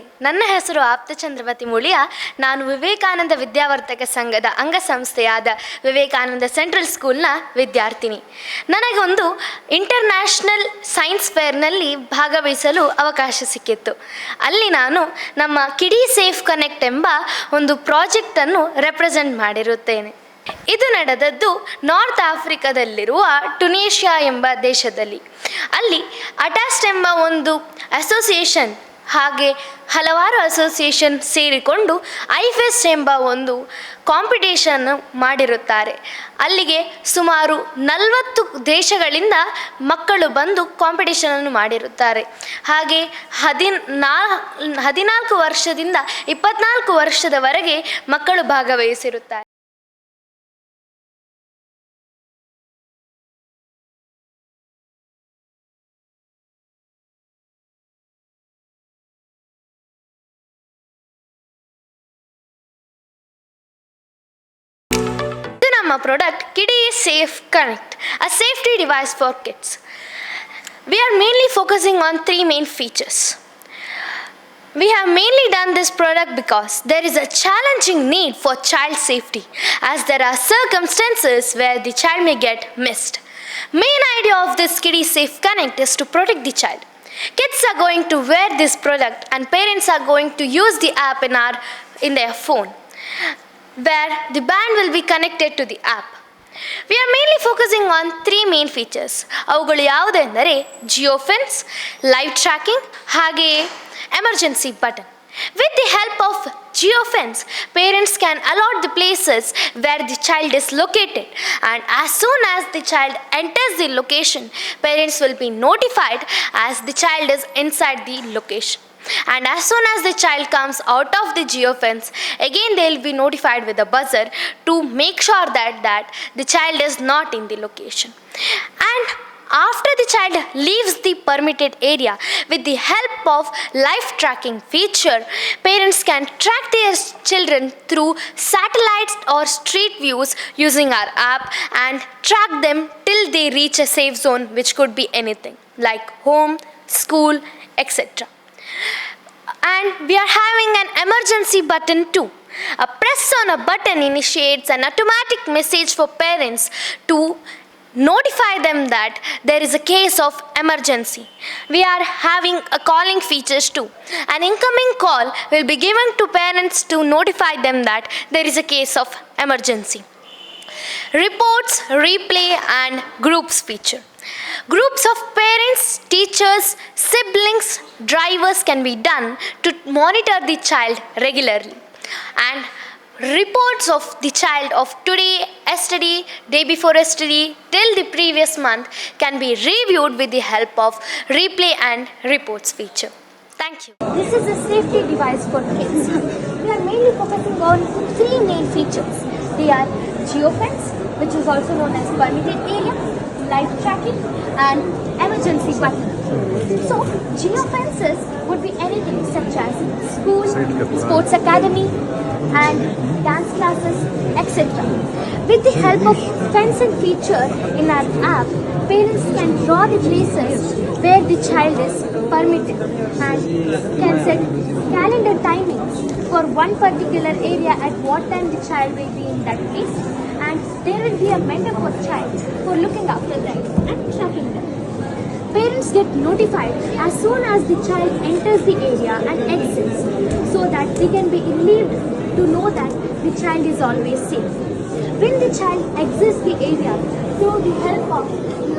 ನನ್ನ ಹೆಸರು ಆಪ್ತಚಂದ್ರವತಿ ಮುಳಿಯ. ನಾನು ವಿವೇಕಾನಂದ ವಿದ್ಯಾವರ್ತಕ ಸಂಘದ ಅಂಗಸಂಸ್ಥೆಯಾದ ವಿವೇಕಾನಂದ ಸೆಂಟ್ರಲ್ ಸ್ಕೂಲ್ನ ವಿದ್ಯಾರ್ಥಿನಿ. ನನಗೊಂದು ಇಂಟರ್ನ್ಯಾಷನಲ್ ಸೈನ್ಸ್ ಫೇರ್ನಲ್ಲಿ ಭಾಗವಹಿಸಲು ಅವಕಾಶ ಸಿಕ್ಕಿತ್ತು. ಅಲ್ಲಿ ನಾನು ನಮ್ಮ ಕಿಡಿ ಸೇಫ್ ಕನೆಕ್ಟ್ ಎಂಬ ಒಂದು ಪ್ರಾಜೆಕ್ಟನ್ನು ರೆಪ್ರೆಸೆಂಟ್ ಮಾಡಿರುತ್ತೇನೆ. ಇದು ನಡೆದದ್ದು ನಾರ್ತ್ ಆಫ್ರಿಕಾದಲ್ಲಿರುವ ಟುನೇಷಿಯಾ ಎಂಬ ದೇಶದಲ್ಲಿ. ಅಲ್ಲಿ ಅಟಾಸ್ಟ್ ಎಂಬ ಒಂದು ಅಸೋಸಿಯೇಷನ್ ಹಾಗೆ ಹಲವಾರು ಅಸೋಸಿಯೇಷನ್ ಸೇರಿಕೊಂಡು ಐಫೆಸ್ಟ್ ಎಂಬ ಒಂದು ಕಾಂಪಿಟೇಷನ್ ಮಾಡಿರುತ್ತಾರೆ. ಅಲ್ಲಿಗೆ ಸುಮಾರು ನಲವತ್ತು ದೇಶಗಳಿಂದ ಮಕ್ಕಳು ಬಂದು ಕಾಂಪಿಟೇಷನನ್ನು ಮಾಡಿರುತ್ತಾರೆ. ಹಾಗೆ ಹದಿನಾ ಹದಿನಾಲ್ಕು ವರ್ಷದಿಂದ ಇಪ್ಪತ್ನಾಲ್ಕು ವರ್ಷದವರೆಗೆ ಮಕ್ಕಳು ಭಾಗವಹಿಸಿರುತ್ತಾರೆ. ನಮ್ಮ product kiddie safe connect a safety device for kids we are mainly focusing on three main features We have mainly done this product because there is a challenging need for child safety as there are circumstances where the child may get missed. Main idea of this Kiddie Safe Connect is to protect the child. Kids are going to wear this product and parents are going to use the app in our in their phone where the band will be connected to the app. We are mainly focusing on three main features ಅವುಗಳು ಯಾವುದೆಂದರೆ Jio fence live tracking ಹಾಗೆಯೇ emergency button with the help of geo fence parents can allot the places where the child is located and as soon as the child enters the location parents will be notified as the child is inside the location and as soon as the child comes out of the geofence again they will be notified with a buzzer to make sure that that the child is not in the location. And after the child leaves the permitted area with the help of life tracking feature parents can track their children through satellites or street views using our app and track them till they reach a safe zone which could be anything like home school etc and we are having an emergency button too. A press on a button initiates an automatic message for parents to notify them that there is a case of emergency. We are having a calling features too. An incoming call will be given to parents to notify them that there is a case of emergency. Reports, replay, and groups feature. Groups of parents, teachers, siblings, drivers can be done to monitor the child regularly. And reports of the child of today, yesterday, day before yesterday, till the previous month can be reviewed with the help of replay and reports feature. Thank you. This is a safety device for kids. We are mainly focusing on three main features. They are geofence, which is also known as permitted area, live tracking, and emergency button. So, geofences would be anything such as school, sports academy, and dance classes, etc. With the help of fencing feature in our app, parents can draw the places where the child is permitted and can set calendar timings for one particular area at what time the child will be in that place and there will be a mentor for child for looking after them and tracking them. Parents get notified as soon as the child enters the area and exits so that they can be relieved to know that the child is always safe. When the child exits the area through the help of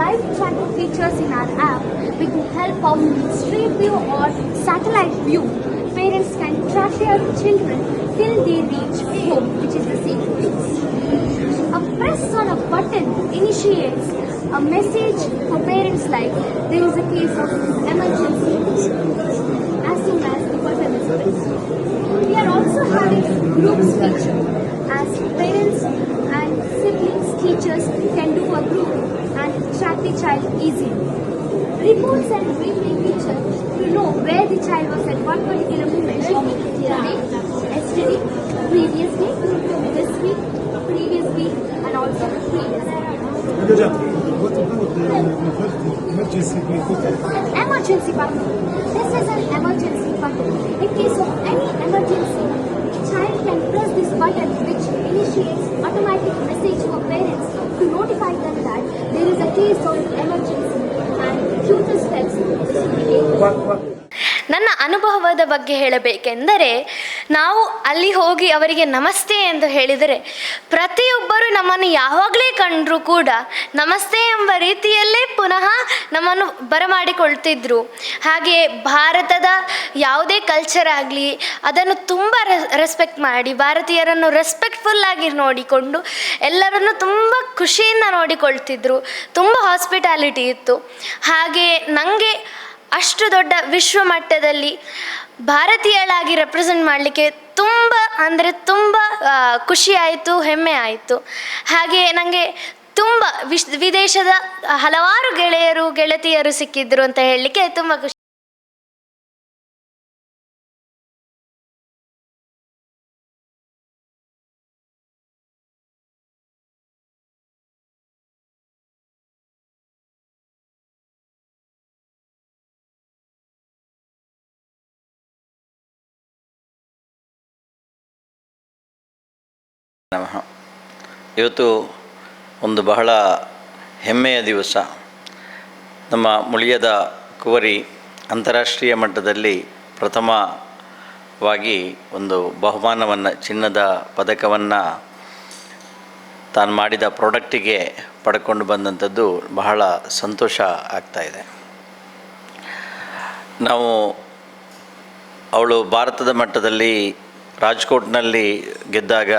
live tracking features in our app with the help of street view or satellite view, parents can track their children till they reach home, which is the safe place. A press on a button initiates a message for parents like there is a case of emergency as soon as the button is pressed. We are also having groups feature as parents and siblings, teachers can do a group and track the child easily. Reports and replay feature know where the child was at what particular moment. Today, yesterday, previous week, this week, previous week, and also the previous week. Emergency button. This is an emergency button. In case of any emergency, a child can press this button which initiates automatic message to parents to notify them that there is a case of emergency. ನನ್ನ ಅನುಭವದ ಬಗ್ಗೆ ಹೇಳಬೇಕೆಂದರೆ, ನಾವು ಅಲ್ಲಿ ಹೋಗಿ ಅವರಿಗೆ ನಮಸ್ತೆ ಎಂದು ಹೇಳಿದರೆ, ಪ್ರತಿಯೊಬ್ಬರು ನಮ್ಮನ್ನು ಯಾವಾಗಲೇ ಕಂಡರೂ ಕೂಡ ನಮಸ್ತೆ ಎಂಬ ರೀತಿಯಲ್ಲೇ ಪುನಃ ನಮ್ಮನ್ನು ಬರಮಾಡಿಕೊಳ್ತಿದ್ರು. ಹಾಗೆ ಭಾರತದ ಯಾವುದೇ ಕಲ್ಚರ್ ಆಗಲಿ, ಅದನ್ನು ತುಂಬ ರೆಸ್ಪೆಕ್ಟ್ ಮಾಡಿ, ಭಾರತೀಯರನ್ನು ರೆಸ್ಪೆಕ್ಟ್ಫುಲ್ ಆಗಿ ನೋಡಿಕೊಂಡು ಎಲ್ಲರನ್ನು ತುಂಬ ಖುಷಿಯಿಂದ ನೋಡಿಕೊಳ್ತಿದ್ರು. ತುಂಬ ಹಾಸ್ಪಿಟಾಲಿಟಿ ಇತ್ತು. ಹಾಗೆ ನನಗೆ ಅಷ್ಟು ದೊಡ್ಡ ವಿಶ್ವ ಮಟ್ಟದಲ್ಲಿ ಭಾರತೀಯಳಾಗಿ ರೆಪ್ರೆಸೆಂಟ್ ಮಾಡಲಿಕ್ಕೆ ತುಂಬ ಅಂದರೆ ತುಂಬ ಖುಷಿಯಾಯಿತು ಹೆಮ್ಮೆ ಆಯಿತು. ಹಾಗೆ ನನಗೆ ತುಂಬ ವಿಶ್, ವಿದೇಶದ ಹಲವಾರು ಗೆಳೆಯರು, ಗೆಳತಿಯರು ಸಿಕ್ಕಿದ್ರು ಅಂತ ಹೇಳಲಿಕ್ಕೆ ತುಂಬ ಖುಷಿ. ನಮಃ. ಇವತ್ತು ಒಂದು ಬಹಳ ಹೆಮ್ಮೆಯ ದಿವಸ. ನಮ್ಮ ಮುಳಿಯದ ಕುವರಿ ಅಂತಾರಾಷ್ಟ್ರೀಯ ಮಟ್ಟದಲ್ಲಿ ಪ್ರಥಮವಾಗಿ ಒಂದು ಬಹುಮಾನವನ್ನು, ಚಿನ್ನದ ಪದಕವನ್ನು ತಾನು ಮಾಡಿದ ಪ್ರಾಡಕ್ಟಿಗೆ ಪಡ್ಕೊಂಡು ಬಂದಂಥದ್ದು ಬಹಳ ಸಂತೋಷ ಆಗ್ತಾಯಿದೆ ನಾವು ಅವಳು ಭಾರತದ ಮಟ್ಟದಲ್ಲಿ ರಾಜ್ಕೋಟ್ನಲ್ಲಿ ಗೆದ್ದಾಗ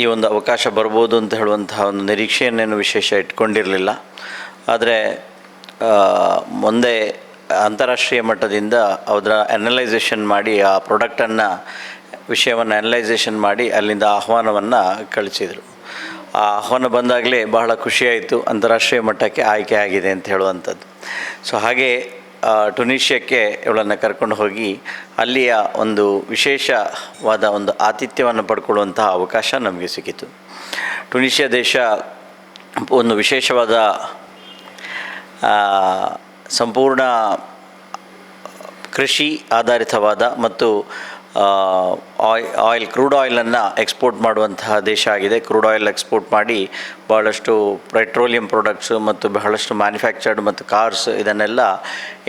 ಈ ಒಂದು ಅವಕಾಶ ಬರ್ಬೋದು ಅಂತ ಹೇಳುವಂತಹ ಒಂದು ನಿರೀಕ್ಷೆಯನ್ನೇನು ವಿಶೇಷ ಇಟ್ಕೊಂಡಿರಲಿಲ್ಲ. ಆದರೆ ಮುಂದೆ ಅಂತಾರಾಷ್ಟ್ರೀಯ ಮಟ್ಟದಿಂದ ಅದರ ಅನಲೈಸೇಷನ್ ಮಾಡಿ, ಆ ಪ್ರಾಡಕ್ಟನ್ನು ವಿಷಯವನ್ನು ಅನಲೈಸೇಷನ್ ಮಾಡಿ ಅಲ್ಲಿಂದ ಆಹ್ವಾನವನ್ನು ಕಳಿಸಿದರು. ಆ ಆಹ್ವಾನ ಬಂದಾಗಲೇ ಬಹಳ ಖುಷಿಯಾಯಿತು ಅಂತಾರಾಷ್ಟ್ರೀಯ ಮಟ್ಟಕ್ಕೆ ಆಯ್ಕೆ ಆಗಿದೆ ಅಂತ ಹೇಳುವಂಥದ್ದು. ಸೊ ಹಾಗೆ ಟುನೀಷಿಯಕ್ಕೆ ಇವಳನ್ನು ಕರ್ಕೊಂಡು ಹೋಗಿ ಅಲ್ಲಿಯ ಒಂದು ವಿಶೇಷವಾದ ಒಂದು ಆತಿಥ್ಯವನ್ನು ಪಡ್ಕೊಳ್ಳುವಂತಹ ಅವಕಾಶ ನಮಗೆ ಸಿಕ್ಕಿತು. ಟುನೀಷಿಯಾ ದೇಶ ಒಂದು ವಿಶೇಷವಾದ ಸಂಪೂರ್ಣ ಕೃಷಿ ಆಧಾರಿತವಾದ ಮತ್ತು ಆಯ್ ಆಯಿಲ್ ಕ್ರೂಡ್ ಆಯಿಲನ್ನು ಎಕ್ಸ್ಪೋರ್ಟ್ ಮಾಡುವಂತಹ ದೇಶ ಆಗಿದೆ. ಕ್ರೂಡ್ ಆಯಿಲ್ ಎಕ್ಸ್ಪೋರ್ಟ್ ಮಾಡಿ ಬಹಳಷ್ಟು ಪೆಟ್ರೋಲಿಯಂ ಪ್ರಾಡಕ್ಟ್ಸು ಮತ್ತು ಬಹಳಷ್ಟು ಮ್ಯಾನುಫ್ಯಾಕ್ಚರ್ಡ್ ಮತ್ತು ಕಾರ್ಸ್ ಇದನ್ನೆಲ್ಲ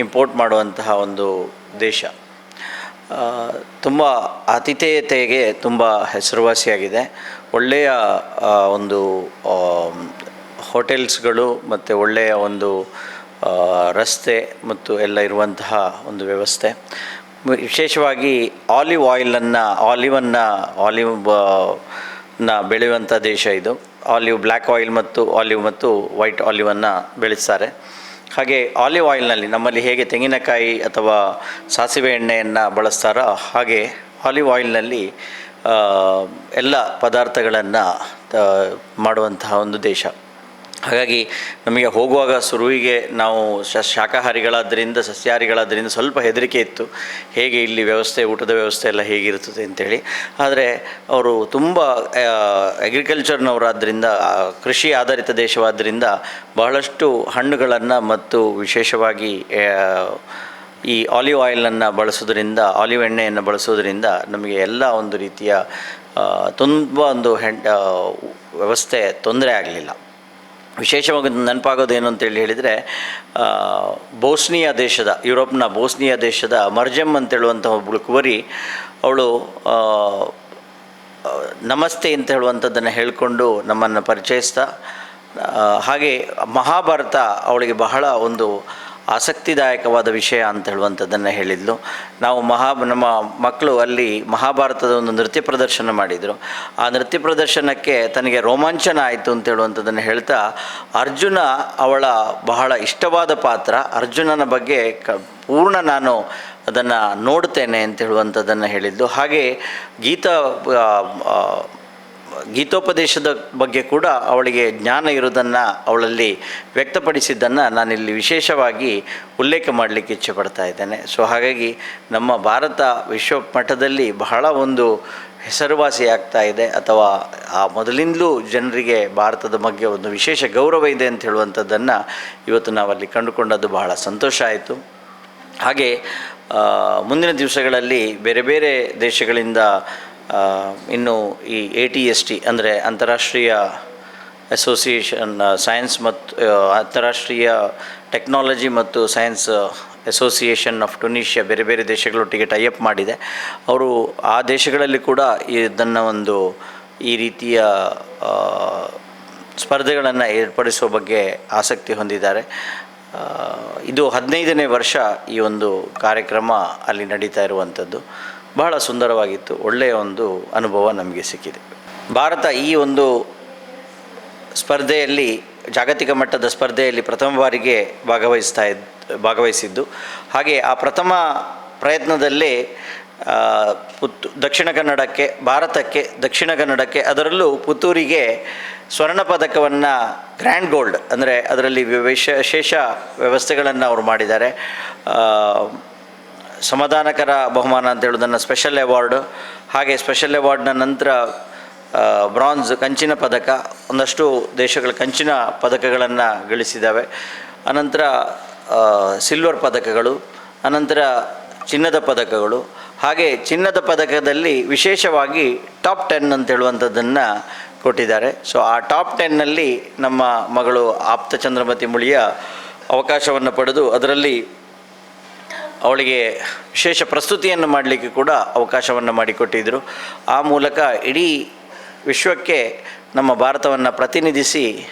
ಇಂಪೋರ್ಟ್ ಮಾಡುವಂತಹ ಒಂದು ದೇಶ. ತುಂಬ ಆತಿಥೇಯತೆಗೆ ತುಂಬ ಹೆಸರುವಾಸಿಯಾಗಿದೆ. ಒಳ್ಳೆಯ ಒಂದು ಹೋಟೆಲ್ಸ್ಗಳು ಮತ್ತು ಒಳ್ಳೆಯ ಒಂದು ರಸ್ತೆ ಮತ್ತು ಎಲ್ಲ ಇರುವಂತಹ ಒಂದು ವ್ಯವಸ್ಥೆ. ವಿಶೇಷವಾಗಿ ಆಲಿವ್ ಆಯಿಲನ್ನು, ಆಲಿವನ್ನು, ಆಲಿವ್ನ ಬೆಳೆಯುವಂಥ ದೇಶ ಇದು. ಆಲಿವ್ ಬ್ಲ್ಯಾಕ್ ಆಯಿಲ್ ಮತ್ತು ಆಲಿವ್ ಮತ್ತು ವೈಟ್ ಆಲಿವನ್ನು ಬೆಳೆಸ್ತಾರೆ. ಹಾಗೆ ಆಲಿವ್ ಆಯಿಲ್ನಲ್ಲಿ ನಮ್ಮಲ್ಲಿ ಹೇಗೆ ತೆಂಗಿನಕಾಯಿ ಅಥವಾ ಸಾಸಿವೆ ಎಣ್ಣೆಯನ್ನು ಬಳಸ್ತಾರೋ ಹಾಗೆ ಆಲಿವ್ ಆಯಿಲ್ನಲ್ಲಿ ಎಲ್ಲ ಪದಾರ್ಥಗಳನ್ನು ಮಾಡುವಂತಹ ಒಂದು ದೇಶ. ಹಾಗಾಗಿ ನಮಗೆ ಹೋಗುವಾಗ ಶುರುವಿಗೆ ನಾವು ಶ ಶಾಖಾಹಾರಿಗಳಾದ್ದರಿಂದ ಸಸ್ಯಾಹಾರಿಗಳಾದ್ದರಿಂದ ಸ್ವಲ್ಪ ಹೆದರಿಕೆ ಇತ್ತು. ಹೇಗೆ ಇಲ್ಲಿ ವ್ಯವಸ್ಥೆ, ಊಟದ ವ್ಯವಸ್ಥೆ ಎಲ್ಲ ಹೇಗಿರುತ್ತದೆ ಅಂತೇಳಿ. ಆದರೆ ಅವರು ತುಂಬ ಅಗ್ರಿಕಲ್ಚರ್ನವರಾದ್ದರಿಂದ ಕೃಷಿ ಆಧಾರಿತ ದೇಶವಾದ್ದರಿಂದ ಬಹಳಷ್ಟು ಹಣ್ಣುಗಳನ್ನು ಮತ್ತು ವಿಶೇಷವಾಗಿ ಈ ಆಲಿವ್ ಆಯಿಲನ್ನು ಬಳಸೋದ್ರಿಂದ, ಆಲಿವ್ ಎಣ್ಣೆಯನ್ನು ಬಳಸೋದ್ರಿಂದ ನಮಗೆ ಎಲ್ಲ ಒಂದು ರೀತಿಯ ತುಂಬ ಒಂದು ಹೆಂಡ ವ್ಯವಸ್ಥೆ ತೊಂದರೆ ಆಗಲಿಲ್ಲ. ವಿಶೇಷವಾಗಿ ನೆನಪಾಗೋದು ಏನು ಅಂತೇಳಿ ಹೇಳಿದರೆ ಬೋಸ್ನಿಯಾ ದೇಶದ, ಯುರೋಪ್ನ ಬೋಸ್ನಿಯಾ ದೇಶದ ಮರ್ಜಮ್ ಅಂತೇಳುವಂಥ ಒಬ್ಬಳು ಕುವರಿ, ಅವಳು ನಮಸ್ತೆ ಅಂತ ಹೇಳುವಂಥದ್ದನ್ನು ಹೇಳಿಕೊಂಡು ನಮ್ಮನ್ನು ಪರಿಚಯಿಸ್ತಾ ಹಾಗೆ ಮಹಾಭಾರತ ಅವಳಿಗೆ ಬಹಳ ಒಂದು ಆಸಕ್ತಿದಾಯಕವಾದ ವಿಷಯ ಅಂತ ಹೇಳುವಂಥದ್ದನ್ನು ಹೇಳಿದ್ಲು. ನಾವು ಮಹಾ, ನಮ್ಮ ಮಕ್ಕಳು ಅಲ್ಲಿ ಮಹಾಭಾರತದ ಒಂದು ನೃತ್ಯ ಪ್ರದರ್ಶನ ಮಾಡಿದರು. ಆ ನೃತ್ಯ ಪ್ರದರ್ಶನಕ್ಕೆ ತನಗೆ ರೋಮಾಂಚನ ಆಯಿತು ಅಂತ ಹೇಳುವಂಥದ್ದನ್ನು ಹೇಳ್ತಾ ಅರ್ಜುನ ಅವಳ ಬಹಳ ಇಷ್ಟವಾದ ಪಾತ್ರ, ಅರ್ಜುನನ ಬಗ್ಗೆ ಕ, ಪೂರ್ಣ ನಾನು ಅದನ್ನು ನೋಡ್ತೇನೆ ಅಂತ ಹೇಳುವಂಥದ್ದನ್ನು ಹೇಳಿದ್ದು ಹಾಗೆ ಗೀತ ಗೀತೋಪದೇಶದ ಬಗ್ಗೆ ಕೂಡ ಅವಳಿಗೆ ಜ್ಞಾನ ಇರೋದನ್ನು ಅವಳಲ್ಲಿ ವ್ಯಕ್ತಪಡಿಸಿದ್ದನ್ನು ನಾನಿಲ್ಲಿ ವಿಶೇಷವಾಗಿ ಉಲ್ಲೇಖ ಮಾಡಲಿಕ್ಕೆ ಇಚ್ಛೆ ಪಡ್ತಾ ಇದ್ದೇನೆ. ಸೊ ಹಾಗಾಗಿ ನಮ್ಮ ಭಾರತ ವಿಶ್ವ ಮಟ್ಟದಲ್ಲಿ ಬಹಳ ಒಂದು ಹೆಸರುವಾಸಿ ಆಗ್ತಾ ಇದೆ, ಅಥವಾ ಆ ಮೊದಲಿಂದಲೂ ಜನರಿಗೆ ಭಾರತದ ಬಗ್ಗೆ ಒಂದು ವಿಶೇಷ ಗೌರವ ಇದೆ ಅಂತ ಹೇಳುವಂಥದ್ದನ್ನು ಇವತ್ತು ನಾವಲ್ಲಿ ಕಂಡುಕೊಂಡದ್ದು ಬಹಳ ಸಂತೋಷ ಆಯಿತು. ಹಾಗೆ ಮುಂದಿನ ದಿವಸಗಳಲ್ಲಿ ಬೇರೆ ಬೇರೆ ದೇಶಗಳಿಂದ ಇನ್ನು ಈ ಎ ಟಿ ಎಸ್ ಟಿ ಅಂದರೆ ಅಂತಾರಾಷ್ಟ್ರೀಯ ಅಸೋಸಿಯೇಷನ್ ಸೈನ್ಸ್ ಮತ್ತು ಅಂತಾರಾಷ್ಟ್ರೀಯ ಟೆಕ್ನಾಲಜಿ ಮತ್ತು ಸೈನ್ಸ್ ಅಸೋಸಿಯೇಷನ್ ಆಫ್ ಟುನೀಷಿಯಾ ಬೇರೆ ಬೇರೆ ದೇಶಗಳೊಟ್ಟಿಗೆ ಟೈಅಪ್ ಮಾಡಿದೆ. ಅವರು ಆ ದೇಶಗಳಲ್ಲಿ ಕೂಡ ಇದನ್ನು ಒಂದು ಈ ರೀತಿಯ ಸ್ಪರ್ಧೆಗಳನ್ನು ಏರ್ಪಡಿಸುವ ಬಗ್ಗೆ ಆಸಕ್ತಿ ಹೊಂದಿದ್ದಾರೆ. ಇದು ಹದಿನೈದನೇ ವರ್ಷ ಈ ಒಂದು ಕಾರ್ಯಕ್ರಮ ಅಲ್ಲಿ ನಡೀತಾ ಇರುವಂಥದ್ದು ಬಹಳ ಸುಂದರವಾಗಿತ್ತು, ಒಳ್ಳೆಯ ಒಂದು ಅನುಭವ ನಮಗೆ ಸಿಕ್ಕಿದೆ. ಭಾರತ ಈ ಒಂದು ಸ್ಪರ್ಧೆಯಲ್ಲಿ, ಜಾಗತಿಕ ಮಟ್ಟದ ಸ್ಪರ್ಧೆಯಲ್ಲಿ ಪ್ರಥಮ ಬಾರಿಗೆ ಭಾಗವಹಿಸ್ತಾ ಇದ್, ಭಾಗವಹಿಸಿದ್ದು. ಹಾಗೆ ಆ ಪ್ರಥಮ ಪ್ರಯತ್ನದಲ್ಲೇ ಪುತ್, ದಕ್ಷಿಣ ಕನ್ನಡಕ್ಕೆ, ಭಾರತಕ್ಕೆ, ದಕ್ಷಿಣ ಕನ್ನಡಕ್ಕೆ, ಅದರಲ್ಲೂ ಪುತ್ತೂರಿಗೆ ಸ್ವರ್ಣ ಪದಕವನ್ನು ಗ್ರ್ಯಾಂಡ್ ಗೋಲ್ಡ್, ಅಂದರೆ ಅದರಲ್ಲಿ ವಿಶೇಷ ವ್ಯವಸ್ಥೆಗಳನ್ನು ಅವರು ಮಾಡಿದ್ದಾರೆ. ಸಮಾಧಾನಕರ ಬಹುಮಾನ ಅಂತ ಹೇಳೋದನ್ನು ಸ್ಪೆಷಲ್ ಅವಾರ್ಡ್ ಹಾಗೆ ಸ್ಪೆಷಲ್ ಅವಾರ್ಡ್ನ ನಂತರ ಬ್ರಾಂಜ್ ಕಂಚಿನ ಪದಕ, ಒಂದಷ್ಟು ದೇಶಗಳ ಕಂಚಿನ ಪದಕಗಳನ್ನು ಗಳಿಸಿದ್ದಾವೆ. ಅನಂತರ ಸಿಲ್ವರ್ ಪದಕಗಳು, ಅನಂತರ ಚಿನ್ನದ ಪದಕಗಳು, ಹಾಗೆ ಚಿನ್ನದ ಪದಕದಲ್ಲಿ ವಿಶೇಷವಾಗಿ ಟಾಪ್ ಟೆನ್ ಅಂತ ಹೇಳುವಂಥದ್ದನ್ನು ಕೊಟ್ಟಿದ್ದಾರೆ. ಸೊ ಆ ಟಾಪ್ ಟೆನ್ನಲ್ಲಿ ನಮ್ಮ ಮಗಳು ಆಪ್ತ ಚಂದ್ರಮತಿ ಮುಳಿಯ ಅವಕಾಶವನ್ನು ಪಡೆದು, ಅದರಲ್ಲಿ ಅವಳಿಗೆ ವಿಶೇಷ ಪ್ರಸ್ತುತಿಯನ್ನು ಮಾಡಲಿಕ್ಕೆ ಕೂಡ ಅವಕಾಶವನ್ನು ಮಾಡಿಕೊಟ್ಟಿದ್ದರು ಆ ಮೂಲಕ ಇಡೀ ವಿಶ್ವಕ್ಕೆ ನಮ್ಮ ಭಾರತವನ್ನು ಪ್ರತಿನಿಧಿಸಿ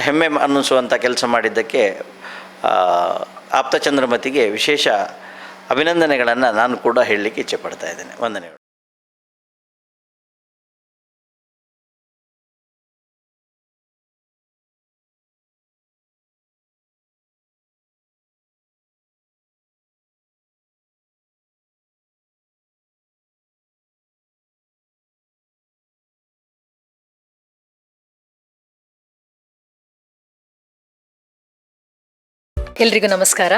ಹೆಮ್ಮೆ ಅನ್ನಿಸುವಂಥ ಕೆಲಸ ಮಾಡಿದ್ದಕ್ಕೆ ಆಪ್ತಚಂದ್ರಮತಿಗೆ ಆಪ್ತ ಚಂದ್ರಮತಿಗೆ ವಿಶೇಷ ಅಭಿನಂದನೆಗಳನ್ನು ನಾನು ಕೂಡ ಹೇಳಲಿಕ್ಕೆ ಇಚ್ಛೆಪಡ್ತಾ ಇದ್ದೇನೆ. ವಂದನೆಗಳು. ಎಲ್ರಿಗೂ ನಮಸ್ಕಾರ.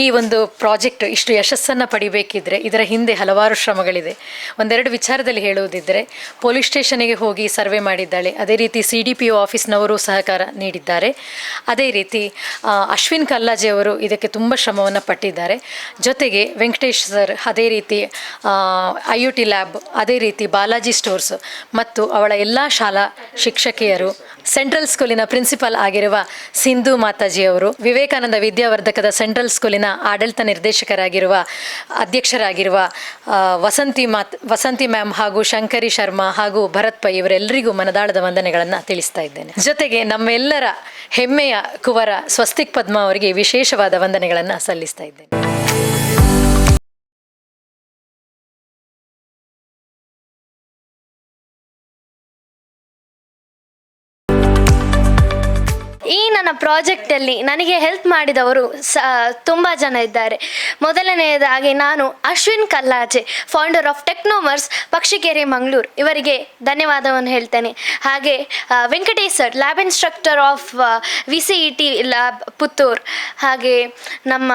ಈ ಒಂದು ಪ್ರಾಜೆಕ್ಟ್ ಇಷ್ಟು ಯಶಸ್ಸನ್ನು ಪಡಿಬೇಕಿದ್ರೆ ಇದರ ಹಿಂದೆ ಹಲವಾರು ಶ್ರಮಗಳಿದೆ. ಒಂದೆರಡು ವಿಚಾರದಲ್ಲಿ ಹೇಳುವುದಿದ್ದರೆ ಪೊಲೀಸ್ ಸ್ಟೇಷನಿಗೆ ಹೋಗಿ ಸರ್ವೆ ಮಾಡಿದ್ದಾಳೆ. ಅದೇ ರೀತಿ ಸಿ ಡಿ ಪಿ ಒ ಆಫೀಸ್ನವರು ಸಹಕಾರ ನೀಡಿದ್ದಾರೆ. ಅದೇ ರೀತಿ ಅಶ್ವಿನ್ ಕಲ್ಲಾಜೆ ಅವರು ಇದಕ್ಕೆ ತುಂಬ ಶ್ರಮವನ್ನು ಪಟ್ಟಿದ್ದಾರೆ. ಜೊತೆಗೆ ವೆಂಕಟೇಶ್ ಸರ್ ಅದೇ ರೀತಿ ಐ ಯು ಟಿ ಲ್ಯಾಬ್, ಅದೇ ರೀತಿ ಬಾಲಾಜಿ ಸ್ಟೋರ್ಸ್ ಮತ್ತು ಅವಳ ಎಲ್ಲ ಶಾಲಾ ಶಿಕ್ಷಕಿಯರು ಸೆಂಟ್ರಲ್ ಸ್ಕೂಲಿನ ಪ್ರಿನ್ಸಿಪಲ್ ಆಗಿರುವ ಸಿಂಧು ಮಾತಾಜಿಯವರು, ವಿವೇಕಾನಂದ ವಿದ್ಯಾವರ್ಧಕದ ಸೆಂಟ್ರಲ್ ಸ್ಕೂಲಿನ ಆಡಳಿತ ನಿರ್ದೇಶಕರಾಗಿರುವ, ಅಧ್ಯಕ್ಷರಾಗಿರುವ ವಸಂತಿ ಮಾತ್, ವಸಂತಿ ಮ್ಯಾಮ್ ಹಾಗೂ ಶಂಕರಿ ಶರ್ಮಾ ಹಾಗೂ ಭರತ್ ಪೈ ಇವರೆಲ್ಲರಿಗೂ ಮನದಾಳದ ವಂದನೆಗಳನ್ನು ತಿಳಿಸ್ತಾ ಇದ್ದೇನೆ. ಜೊತೆಗೆ ನಮ್ಮೆಲ್ಲರ ಹೆಮ್ಮೆಯ ಕುವರ ಸ್ವಸ್ತಿಕ್ ಪದ್ಮ ಅವರಿಗೆ ವಿಶೇಷವಾದ ವಂದನೆಗಳನ್ನು ಸಲ್ಲಿಸ್ತಾ ಇದ್ದೇನೆ. ನನ್ನ ಪ್ರಾಜೆಕ್ಟಲ್ಲಿ ನನಗೆ ಹೆಲ್ಪ್ ಮಾಡಿದವರು ಸ ತುಂಬ ಜನ ಇದ್ದಾರೆ. ಮೊದಲನೆಯದಾಗಿ ನಾನು ಅಶ್ವಿನ್ ಕಲ್ಲಾಜೆ ಫೌಂಡರ್ ಆಫ್ ಟೆಕ್ನೋಮರ್ಸ್ ಪಕ್ಷಿಕೆರೆ ಮಂಗಳೂರು. ಇವರಿಗೆ ಧನ್ಯವಾದವನ್ನು ಹೇಳ್ತೇನೆ. ಹಾಗೆ Venkatesh sir lab instructor of V C E T lab Puttur. ಹಾಗೆ ನಮ್ಮ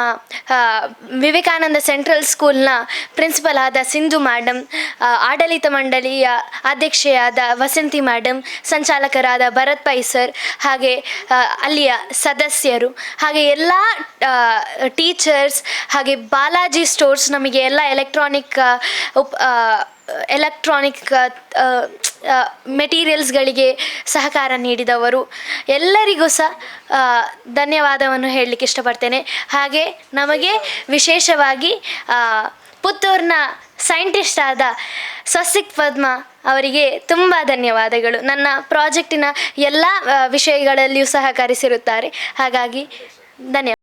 ವಿವೇಕಾನಂದ ಸೆಂಟ್ರಲ್ ಸ್ಕೂಲ್ನ ಪ್ರಿನ್ಸಿಪಲ್ ಆದ ಸಿಂಧು ಮೇಡಮ್ ಆಡಳಿತ ಮಂಡಳಿಯ ಅಧ್ಯಕ್ಷೆಯಾದ ವಸಂತಿ ಮೇಡಮ್ ಸಂಚಾಲಕರಾದ ಭರತ್ ಪೈ ಸರ್ ಹಾಗೆ ಆ, ಅಲ್ಲಿಯ ಸದಸ್ಯರು, ಹಾಗೆ ಎಲ್ಲ ಟೀಚರ್ಸ್ ಹಾಗೆ ಬಾಲಾಜಿ ಸ್ಟೋರ್ಸ್ ನಮಗೆ ಎಲ್ಲ ಎಲೆಕ್ಟ್ರಾನಿಕ್ ಉಪ್ ಎಲೆಕ್ಟ್ರಾನಿಕ್ ಮೆಟೀರಿಯಲ್ಸ್ಗಳಿಗೆ ಸಹಕಾರ ನೀಡಿದವರು. ಎಲ್ಲರಿಗೂ ಸಹ ಧನ್ಯವಾದವನ್ನು ಹೇಳಲಿಕ್ಕೆ ಇಷ್ಟಪಡ್ತೇನೆ. ಹಾಗೆ ನಮಗೆ ವಿಶೇಷವಾಗಿ ಪುತ್ತೂರಿನ ಸೈಂಟಿಸ್ಟ್ ಆದ ಸ್ವಸ್ತಿಕ್ ಪದ್ಮ ಅವರಿಗೆ ತುಂಬ ಧನ್ಯವಾದಗಳು. ನನ್ನ ಪ್ರಾಜೆಕ್ಟಿನ ಎಲ್ಲ ವಿಷಯಗಳಲ್ಲಿಯೂ ಸಹಕರಿಸಿರುತ್ತಾರೆ. ಹಾಗಾಗಿ ಧನ್ಯವಾದ.